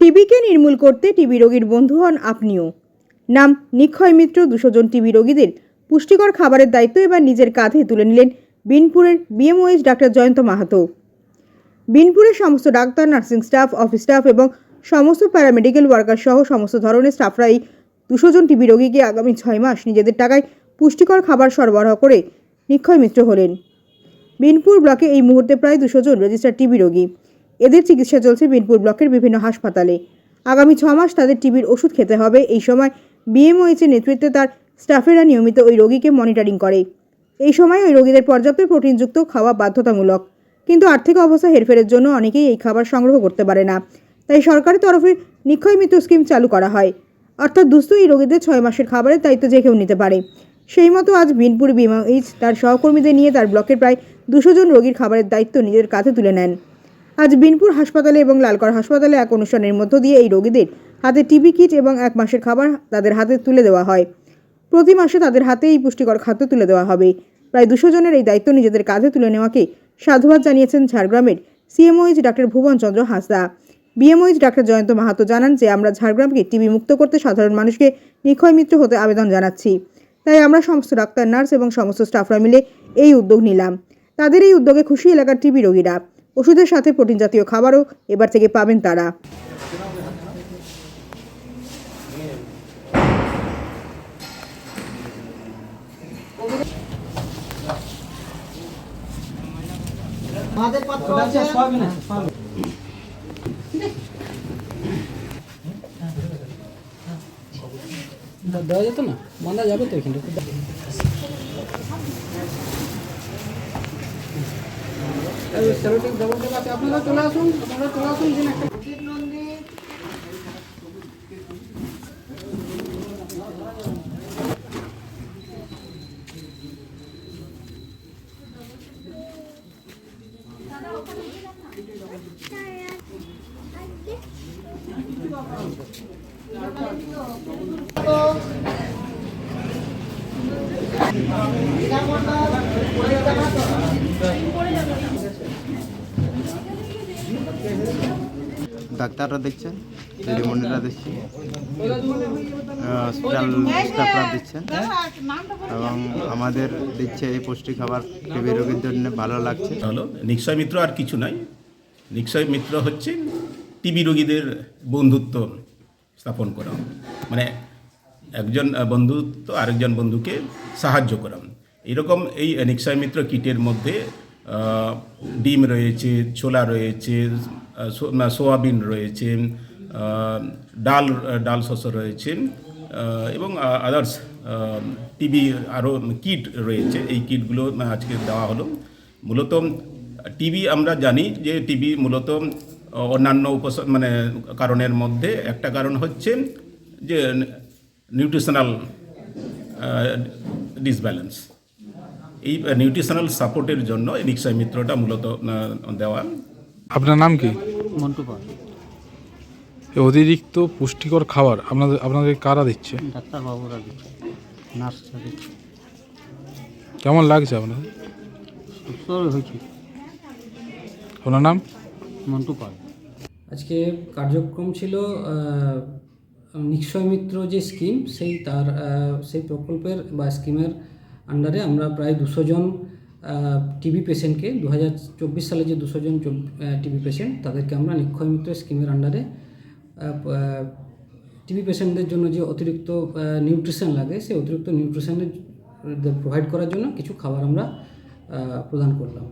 টিবিকে নির্মূল করতে টিবি রোগীর বন্ধু হন আপনিও। নাম নিক্ষয় মিত্র, দুশো জন টিবি রোগীদের পুষ্টিকর খাবারের দায়িত্ব এবার নিজের কাঁধে তুলে নিলেন বিনপুরের বিএমওএইচ ডাক্তার জয়ন্ত মাহাতো। বিনপুরের সমস্ত doctor, nursing staff, office staff এবং সমস্ত প্যারামেডিক্যাল ওয়ার্কার সহ সমস্ত ধরনের স্টাফরা এই দুশো জন টিবি রোগীকে আগামী ছয় মাস নিজেদের টাকায় পুষ্টিকর খাবার সরবরাহ করে নিক্ষয় মিত্র হলেন। বিনপুর ব্লকে এই মুহূর্তে প্রায় দুশো জন রেজিস্টার টিবি রোগী। এদের চিকিৎসা চলছে বিনপুর ব্লকের বিভিন্ন হাসপাতালে। আগামী ছ মাস তাদের টিবির ওষুধ খেতে হবে। এই সময় বিএমওএইচের নেতৃত্বে তার স্টাফেরা নিয়মিত ওই রোগীকে মনিটরিং করে। এই সময় ওই রোগীদের পর্যাপ্ত প্রোটিনযুক্ত খাওয়া বাধ্যতামূলক। কিন্তু আর্থিক অবস্থা হেরফেরের জন্য অনেকেই এই খাবার সংগ্রহ করতে পারে না। তাই সরকারের তরফে নিক্ষয় মিত্র স্কিম চালু করা হয়। অর্থাৎ দুস্থ এই রোগীদের ছয় মাসের খাবারের দায়িত্ব যে কেউ নিতে পারে। সেই মতো আজ বিনপুর বিএমওএইচ তার সহকর্মীদের নিয়ে তার ব্লকের প্রায় দুশো জন রোগীর খাবারের দায়িত্ব নিজের কাঁধে তুলে নেন। আজ বিনপুর হাসপাতালে এবং লালগড় হাসপাতালে এক অনুষ্ঠানের মধ্য দিয়ে এই রোগীদের হাতে টিবি কিট এবং এক মাসের খাবার তাদের হাতে তুলে দেওয়া হয়। প্রতি মাসে তাদের হাতে এই পুষ্টিকর খাদ্য তুলে দেওয়া হবে। প্রায় দুশো জনের এই দায়িত্ব নিজেদের কাঁধে তুলে নেওয়াকে সাধুবাদ জানিয়েছেন ঝাড়গ্রামের CMOH doctor Bhuban Chandra Hansda. BMOH doctor Jayanta Mahato জানান যে, আমরা ঝাড়গ্রামকে টিবি মুক্ত করতে সাধারণ মানুষকে নিক্ষয় মিত্র হতে আবেদন জানাচ্ছি। তাই আমরা সমস্ত ডাক্তার, নার্স এবং সমস্ত স্টাফরা মিলে এই উদ্যোগ নিলাম। তাদের এই উদ্যোগে খুশি এলাকার টিবি রোগীরা। ওষুধের সাথে প্রোটিন জাতীয় খাবারও এবার থেকে পাবেন তারা। দেওয়া যেত না? বাঁধা যাবে তো এখানটা আপনারা চলে আসুন আপনারা চলে আসুন এখানে একটা ডাক্তাররা দেখছেন দিদিমণিরা দেখছেন হসপিটাল স্টাফরা দিচ্ছেন এবং আমাদের দিচ্ছে এই পুষ্টি খাবার টিবি রোগীর জন্য ভালো লাগছে। হলো নিক্ষয় মিত্র আর কিছু নাই। নিক্ষয় মিত্র হচ্ছে টিবি রোগীদের বন্ধুত্ব স্থাপন করা। মানে একজন বন্ধুত্ব, আরেকজন বন্ধুকে সাহায্য করা। এরকম এই নিক্ষয় মিত্র কিটের মধ্যে ডিম রয়েছে, ছোলা রয়েছে সোয়াবিন রয়েছে ডাল ডাল শস্য রয়েছে এবং আদার্স টিবি আরও কিট রয়েছে। এই কিটগুলো আজকে দেওয়া হলো। মূলত টিবি আমরা জানি যে টিবি মূলত অন্যান্য উপস মানে কারণের মধ্যে একটা কারণ হচ্ছে যে নিউট্রিশনাল ডিসব্যালেন্স এই নিউট্রিশনাল সাপোর্টের জন্য নিক্ষয় মিত্রটা মূলত দেওয়া। আপনার নাম কি? মন্টু পাল। এই অতিরিক্ত পুষ্টিকর খাবার আপনাদের আপনাদের কারা দিচ্ছে? ডাক্তারবাবুরা দিচ্ছে নার্সরা দিচ্ছে। কেমন লাগছে আপনাদের? সবই হয়েছে। আপনার নাম? মন্টু পাল। আজকে কার্যক্রম ছিল নিক্ষয় মিত্র যে স্কিম সেই তার সেই প্রকল্পের বা স্কিমের আন্ডারে আমরা প্রায় দুশো জন টিবি পেশেন্টকে দু হাজার চব্বিশ সালে যে দুশো জন টিবি পেশেন্ট তাদেরকে আমরা নিক্ষয় মিত্র স্কিমের আন্ডারে টিবি পেশেন্টদের জন্য যে অতিরিক্ত নিউট্রিশন লাগে, সেই অতিরিক্ত নিউট্রিশনের প্রোভাইড করার জন্য কিছু খাবার আমরা প্রদান করলাম।